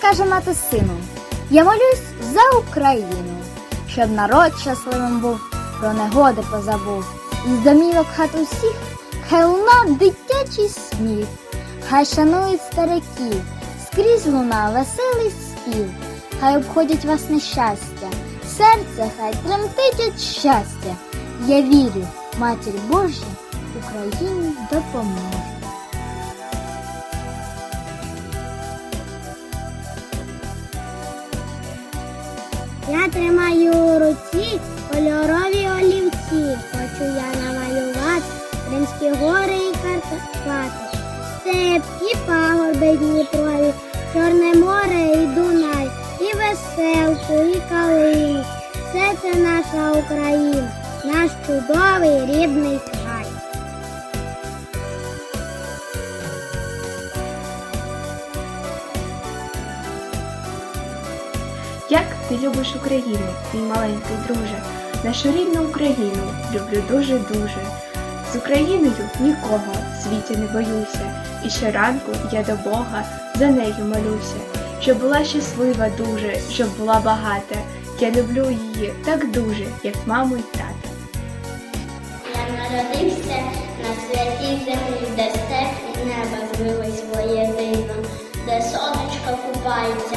каже мати сину, я молюсь за Україну, щоб народ щасливим був, про негоди позабув. Із домівок хат усіх, хай луна дитячий сміх, хай шанують стариків, скрізь луна веселий спів, хай обходять вас нещастя, серце хай тремтить від щастя. Я вірю, Матір Божа Україні допоможе. Я тримаю у руці кольорові олівці. Хочу я намалювати Кримські гори і Карпати, і пагорби Дніпрові, Чорне море і Дунай, і веселку, і калину. Все це наша Україна, наш чудовий рідний Як ти любиш Україну, мій маленький друже, нашу рідну Україну люблю дуже-дуже. З Україною нікого в світі не боюся, і щоранку я до Бога за нею молюся, щоб була щаслива дуже, щоб була багата. Я люблю її так дуже, як маму й тата. Я народився на святій землі, де степ і небо злились воєдино, де сонечко купається